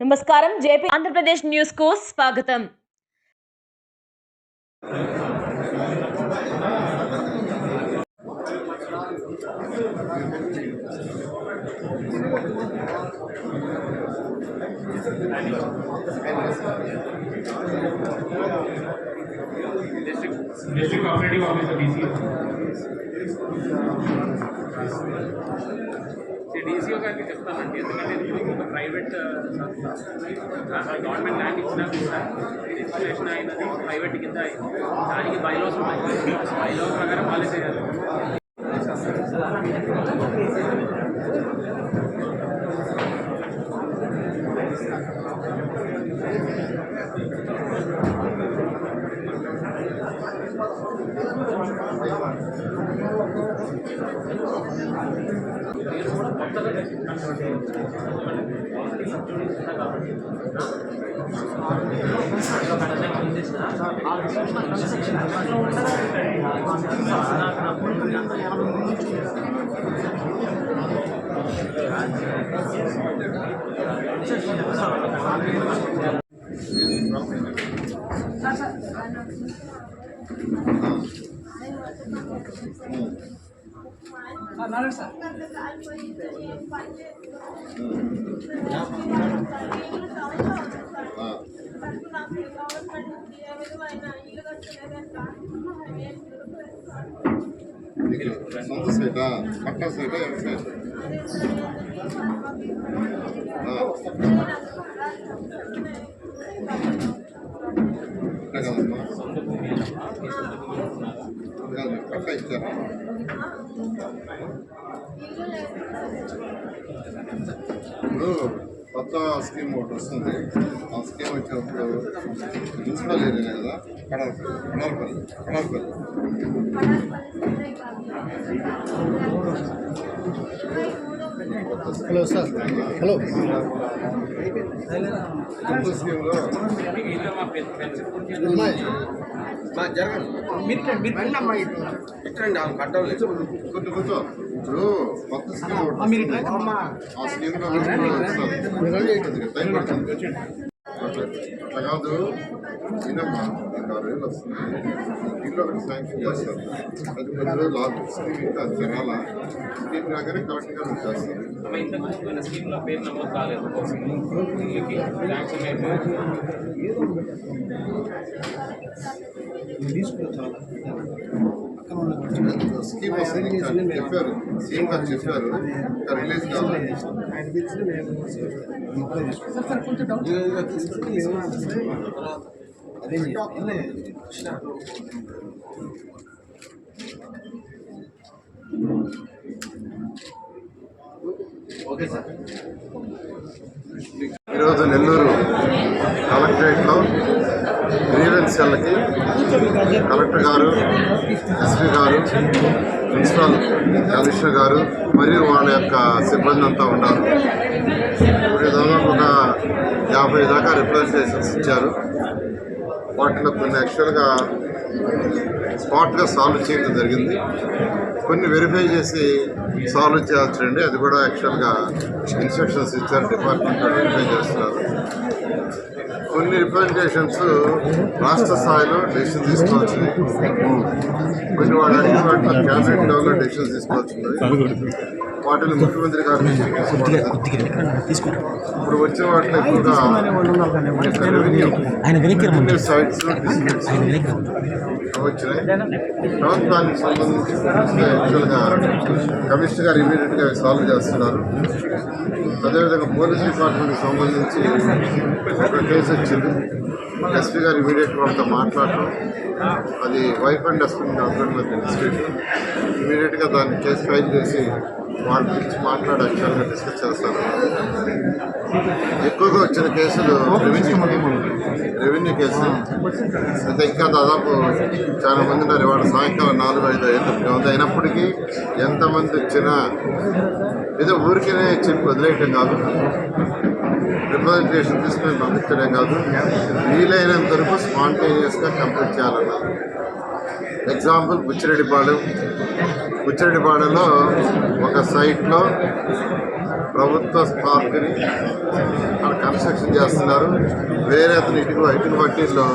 నమస్కారం JP Andhra Pradesh news కు స్వాగతం డిస్ట్రిక్ట్ కోఆపరేటివ్ ఆఫీసర్ నేను ఈజీగా గారికి చెప్తానండి ఎందుకంటే ఇది ఒక ప్రైవేట్ సంస్థ గవర్నమెంట్ ల్యాండ్ ఇచ్చినా కూడా ఇన్స్టిట్యూషన్ అయినది ప్రైవేట్ కింద అయింది దానికి బైలాస్ ఉన్నాయి. బైలాస్ ప్రకారం పాలసీ చేయాలి. మీరు కూడా కొత్తగా తెచ్చుకున్నటువంటి కాబట్టి నీకు సొంత సైటా పట్ట సైటా ఎంత సైట్ కదమ్మా పట్ట ఇచ్చారా ఇప్పుడు కొత్త స్కీమ్ ఒకటి వస్తుంది. ఆ స్కీమ్ వచ్చినప్పుడు మున్సిపల్ ఏరియా కదా? Kadarpalli Kadarpalli Kadarpalli hello sir. Hello. కొత్త స్కీమ్లో ఇందులో మా పెన్ పెన్షన్ పూర్తి ఉన్నాయి కూర్చో కూర్చో ఇప్పుడు కొత్త స్కీమ్ ఒకటి వస్తుంది. ఆ స్కీమ్లో వస్తుంది. టైం పడుతుంది అట్లా కాదు ఆరు వేలు వస్తుంది. ఇల్లు ఒకటి శాంక్షన్ చేస్తారు. అది పది రోజులు స్కీమ్ ఇంకా అది జనాల స్కీమ్ రాగానే కరెక్ట్గా మీకు చేస్తారు అమ్మ ఇంతకు ముందు పోయిన స్కీమ్లో పేరు నమోదు కాలేదు? వీళ్ళకి శాంక్షన్ అయిపోయింది స్కీమ్ వస్తుంది చెప్పారు సీఎం గారు చెప్పారు రిలీజ్ కావాలి ఈరోజు నెల్లూరు సమస్యలకి కలెక్టర్ గారు ఎస్పీ గారు ప్రిన్సిపల్ కమిషనర్ గారు మరియు వాళ్ళ యొక్క సిబ్బంది అంతా ఉన్నారు. ఇప్పుడు దాదాపు ఒక యాభై దాకా రిప్రజెంటేషన్స్ ఇచ్చారు. వాటిలో కొన్ని యాక్చువల్గా స్పాట్గా సాల్వ్ చేయడం జరిగింది. కొన్ని వెరిఫై చేసి సాల్వ్ చేయాల్సిందండి అది కూడా యాక్చువల్గా ఇన్స్ట్రక్షన్స్ ఇచ్చారు. డిపార్ట్మెంట్ వెరిఫై చేస్తున్నారు. కొన్ని రిప్రజెంటేషన్స్ రాష్ట్ర స్థాయిలో డెసిషన్ తీసుకోవాల్సింది కొన్ని వాళ్ళు అడిగిన వాటిలో క్యాబినెట్ లెవెల్లో డెసిషన్ తీసుకోవాల్సింది వాటిని ముఖ్యమంత్రి గారి. ఇప్పుడు వచ్చిన వాటిలో రెవెన్యూ సైట్స్ వచ్చినాయి. ప్రభుత్వానికి సంబంధించి యాక్చువల్గా కమిషనర్ గారు ఇమీడియట్గా సాల్వ్ చేస్తున్నారు. అదేవిధంగా పోలీస్ డిపార్ట్మెంట్కి సంబంధించి ఒక కేసు వచ్చింది. ఎస్పీ గారు ఇమీడియట్ వాళ్ళతో మాట్లాడటం. అది వైఫ్ అండ్ హస్బెండ్ హస్బెండ్ మధ్య డిస్ప్యూట్ ఇమీడియట్గా దాన్ని కేసు ఫైల్ చేసి వాళ్ళ గురించి మాట్లాడి యాక్చువల్గా డిస్కస్ చేస్తారు ఎక్కువగా వచ్చిన కేసులు రెవెన్యూ రెవెన్యూ కేసులు అయితే ఇంకా దాదాపు చాలా మంది ఉన్నారు. ఇవాళ సాయంకాలం నాలుగు ఐదు ఐదు ఉంది అయినప్పటికీ ఎంతమంది వచ్చినా ఏదో ఊరికనే చెప్పి వదిలేయటం కాదు. రిప్రజెంటేషన్ తీసుకుని పంపించడం కాదు వీలైనంత వరకు స్పాంటేనియస్గా కంప్లీట్ చేయాలన్నారు. ఎగ్జాంపుల్ బుచ్చిరెడ్డిపాడు. బుచ్చిరెడ్డిపాడెలో ఒక సైట్లో ప్రభుత్వ పార్క్ని అక్కడ కన్స్ట్రక్షన్ చేస్తున్నారు. వేరే అతను ఇటుకు ఇటుకు పట్టీల్లో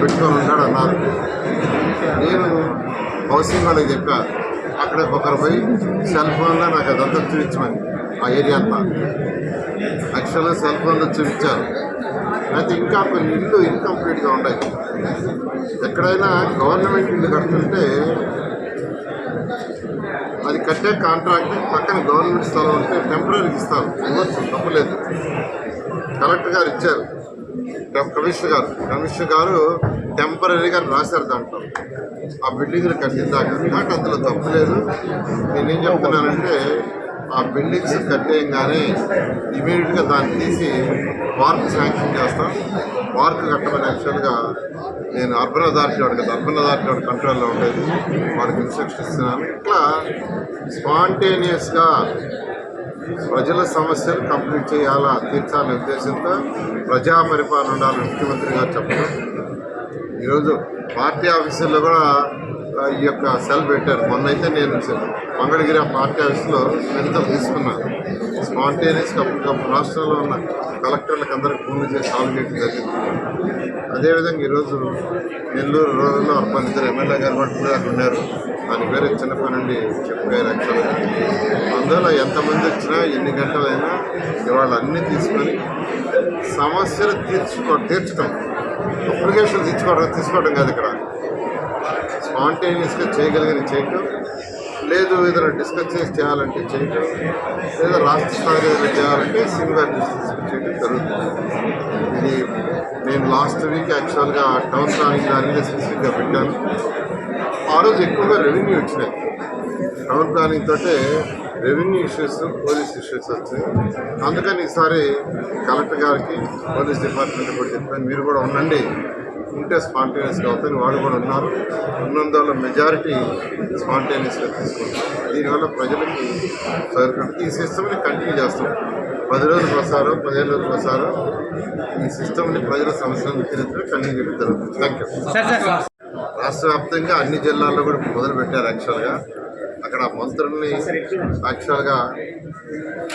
పెట్టుకొని ఉన్నాడు అన్నారు. నేను హౌసింగ్ వాళ్ళకి చెప్పా అక్కడ ఒకరు పోయి సెల్ ఫోన్లో నాకు అదంతా చూపించమని. ఆ ఏరియా అంతా యాక్చువల్గా సెల్ ఫోన్లో చూపించారు. అయితే ఇంకా కొన్ని ఇల్లు ఇన్కంప్లీట్గా ఉన్నాయి. ఎక్కడైనా గవర్నమెంట్ ఇల్లు కడుతుంటే అది కట్టే కాంట్రాక్ట్ పక్కన గవర్నమెంట్ స్థలం ఉంటే టెంపరీ ఇస్తారు. ఇవ్వచ్చు తప్పలేదు కలెక్టర్ గారు ఇచ్చారు. కమిషనర్ గారు కమిషనర్ గారు టెంపరీగా రాశారు దాంట్లో. ఆ బిల్డింగ్లు కట్టిందాక. నాకు అందులో తప్పలేదు నేనేం చెప్తున్నానంటే ఆ బిల్డింగ్స్ కట్టేయంగానే ఇమీడియట్గా దాన్ని తీసి పార్క్ శాంక్షన్ చేస్తాం. పార్క్ కట్టమని యాక్చువల్గా నేను అర్బన్ అథారిటీ వాడు కదా అర్బన్ అథారిటీ వాడు కంట్రోల్లో ఉండేది. వాడికి ఇన్స్ట్రక్షన్ ఇస్తున్నాను. ఇట్లా స్పాంటేనియస్గా ప్రజల సమస్యలు కంప్లీట్ చేయాలా తీర్చాలనే ఉద్దేశంతో ప్రజా పరిపాలన ఉండాలని ముఖ్యమంత్రి గారు చెప్పడం. ఈరోజు పార్టీ ఆఫీసుల్లో కూడా ఈ యొక్క సెల్ పెట్టారు. మొన్నైతే నేను మంగళగిరి ఆ పార్టీ ఆఫీస్లో మెడికల్ తీసుకున్నాను. స్పాంటేనియస్గా రాష్ట్రంలో ఉన్న కలెక్టర్లకు అందరికి ఫోన్లు చేసి సాల్వ్ చేయడం జరిగింది. అదేవిధంగా ఈరోజు నెల్లూరు రోజుల్లో అర్బన్ ఇద్దరు ఎమ్మెల్యే గారు కూడా ఉన్నారు దాని పేరు చిన్నప్పటి నుండి చెప్పారు యాక్చువల్గా. అందువల్ల ఎంతమంది వచ్చినా ఎన్ని గంటలైనా ఇవాళ అన్నీ తీసుకొని సమస్యలు తీర్చుకో తీర్చడం అప్లికేషన్ తీసుకోవడం తీసుకోవడం కాదు ఇక్కడ. స్పాంటేనియస్గా చేయగలిగిన చేయటం లేదు ఏదైనా డిస్కస్ చేసి చేయాలంటే చేయటం లేదా రాష్ట్ర స్థాయిలో ఏదైనా చేయాలంటే సింగర్ డిస్కస్ చేయడం జరుగుతుంది. ఇది నేను లాస్ట్ వీక్ యాక్చువల్గా టౌన్ ప్లానింగ్ దాని స్పెసిఫిక్గా పెట్టాను. ఆ రోజు ఎక్కువగా రెవెన్యూ వచ్చినాయి. టౌన్ ప్లానింగ్ తోటే రెవెన్యూ ఇష్యూస్ పోలీస్ ఇష్యూస్ వచ్చాయి అందుకని ఈసారి కలెక్టర్ గారికి పోలీస్ డిపార్ట్మెంట్ కూడా చెప్పాను. మీరు కూడా ఉండండి. ఉంటే స్పాంటేనియస్గా అవుతుంది. వాళ్ళు కూడా ఉన్నారు. ఉన్నందువల్ల మెజారిటీ స్పాంటేనియస్గా తీసుకుంటాం దీనివల్ల ప్రజలకి సరిపడుతుంది ఈ సిస్టమ్ని కంటిన్యూ చేస్తాం. పది రోజులకు ఒకసారి పదిహేను రోజులకు ఒకసారి ఈ సిస్టమ్ని ప్రజల సమస్యలను తీర్చడం కంటిన్యూ చేయడం జరుగుతుంది. థ్యాంక్ యూ రాష్ట్ర వ్యాప్తంగా అన్ని జిల్లాల్లో కూడా మొదలు పెట్టారు యాక్చువల్గా అక్కడ మంత్రుల్ని యాక్చువల్గా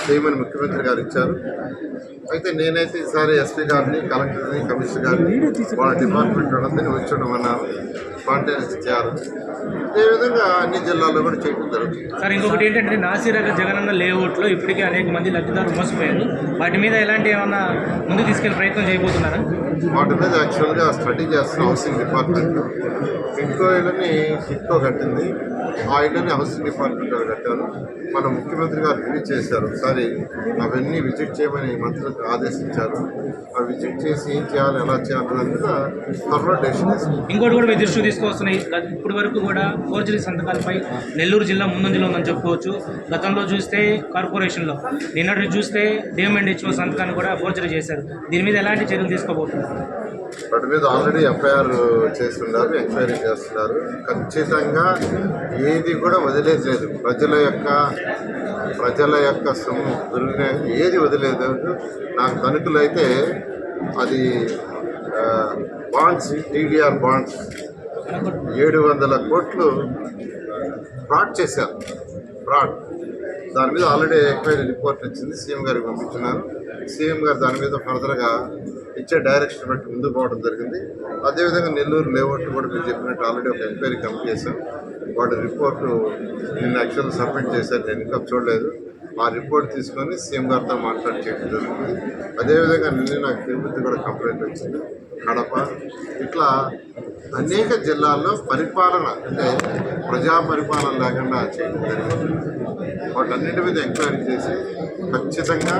చేయమని ముఖ్యమంత్రి గారు ఇచ్చారు. అయితే నేనైతే ఈసారి ఎస్పీ గారిని కలెక్టర్ని కమిషనర్ గారిని వాళ్ళ డిపార్ట్మెంట్ వాళ్ళందరినీ వచ్చి ఉండమన్నారు స్పాంటేనియస్ చేయాలి అదేవిధంగా అన్ని జిల్లాల్లో కూడా చేయడం జరుగుతుంది. సార్ ఇంకొకటి ఏంటంటే నాసిరగ జగనన్న లేఅవుట్లో ఇప్పటికే అనేక మంది లబ్ధిదారులు మోసపోయారు. వాటి మీద ఎలాంటి ఏమన్నా ముందు తీసుకెళ్ళే ప్రయత్నం చేయబోతున్నారా? వాటి మీద యాక్చువల్గా స్టడీ చేస్తున్న హౌసింగ్ డిపార్ట్మెంట్ ఇంకో ఇళ్ళని టిక్కో కట్టింది. ఆ ఇళ్ళని హౌసింగ్ డిపార్ట్మెంట్ కట్టారు మన ముఖ్యమంత్రి గారు రిలీజ్ చేశారు. ఒకసారి అవన్నీ విజిట్ చేయమని మంత్రులకు ఆదేశించారు. ఆ విజిట్ చేసి ఏం చేయాలి ఎలా చేయాలి త్వరలో డెసిషన్ ఇంకోటి కూడా మీ దృష్టికి తీసుకొస్తున్నాయి ఇప్పటి వరకు కూడా ఫోర్జరీ సంతకాలపై నెల్లూరు జిల్లా ముందంజలో ఉందని చెప్పుకోవచ్చు. గతంలో చూస్తే కార్పొరేషన్లో నిన్నటి చూస్తే డిఎంఎండ్హెచ్ఓ సంతకాన్ని కూడా ఫోర్జరీ చేశారు. దీని మీద ఎలాంటి చర్యలు తీసుకోబోతున్నారు? వాటి మీద ఆల్రెడీ ఎఫ్ఐఆర్ చేస్తున్నారు ఎంక్వైరీ చేస్తున్నారు. ఖచ్చితంగా ఏది కూడా వదిలేదు ప్రజల యొక్క ప్రజల యొక్క సొమ్ము దొరికిన ఏది వదిలేదు నాకు తణుకులు అయితే అది బాండ్స్ టీడీఆర్ బాండ్స్ ఏడు వందల కోట్లు ఫ్రాడ్ చేశారు. ఫ్రాడ్ దాని మీద ఆల్రెడీ ఎంక్వైరీ రిపోర్ట్ వచ్చింది. సీఎం గారికి పంపించినారు సీఎం గారు దాని మీద ఫర్దర్గా ఇచ్చే డైరెక్షన్ బట్టి ముందుకు పోవడం జరిగింది. అదేవిధంగా నెల్లూరు లేఅవుట్ కూడా మీరు చెప్పినట్టు ఆల్రెడీ ఒక ఎంక్వైరీ కంప్లీట్ చేశాం. వాడు రిపోర్టు నిన్న యాక్చువల్ సబ్మిట్ చేశారు. నేను ఇంకా చూడలేదు. ఆ రిపోర్ట్ తీసుకొని సీఎం గారితో మాట్లాడి చేయడం జరుగుతుంది అదేవిధంగా నిన్న నాకు తిరుపతి కూడా కంప్లైంట్ వచ్చింది. కడప ఇట్లా అనేక జిల్లాల్లో పరిపాలన అంటే ప్రజా పరిపాలన లేకుండా చేయడం జరిగింది. వాటన్నిటి మీద ఎంక్వైరీ చేసి ఖచ్చితంగా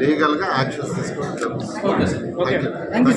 లీగల్గా యాక్షన్స్ తీసుకోవడం జరుగుతుంది.